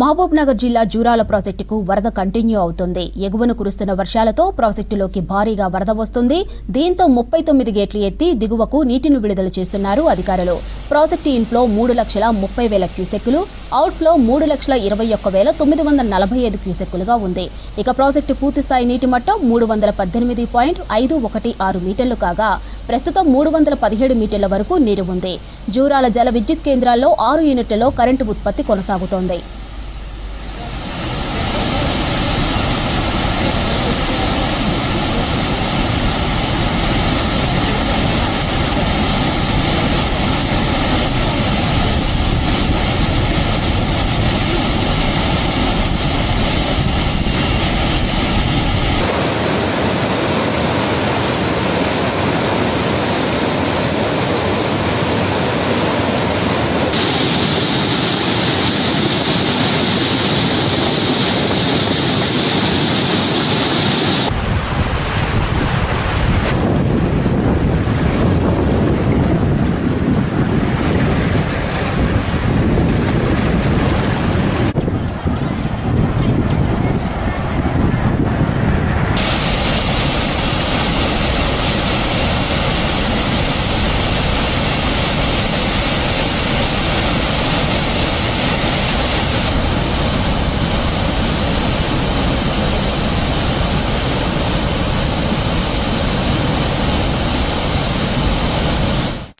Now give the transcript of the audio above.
మహబూబ్ నగర్ జిల్లా జూరాల ప్రాజెక్టుకు వరద కంటిన్యూ అవుతుంది. ఎగువను కురుస్తున్న వర్షాలతో ప్రాజెక్టులోకి భారీగా వరద వస్తుంది. దీంతో ముప్పై తొమ్మిది గేట్లు ఎత్తి దిగువకు నీటిని విడుదల చేస్తున్నారు అధికారులు. ప్రాజెక్టు ఇన్ఫ్లో మూడు లక్షల ముప్పై వేల క్యూసెక్కులు అవుట్ఫ్లో మూడు లక్షల ఇరవై ఒక్క వేల తొమ్మిది వందల నలభై ఐదు క్యూసెక్కులుగా ఉంది. ఇక ప్రాజెక్టు పూర్తిస్థాయి నీటి మట్టం మూడు వందల పద్దెనిమిది పాయింట్ ఐదు ఒకటి ఆరు మీటర్లు కాగా ప్రస్తుతం మూడు వందల పదిహేడు మీటర్ల వరకు నీరు ఉంది. జూరాల జల విద్యుత్ కేంద్రాల్లో ఆరు యూనిట్లలో కరెంటు ఉత్పత్తి కొనసాగుతోంది.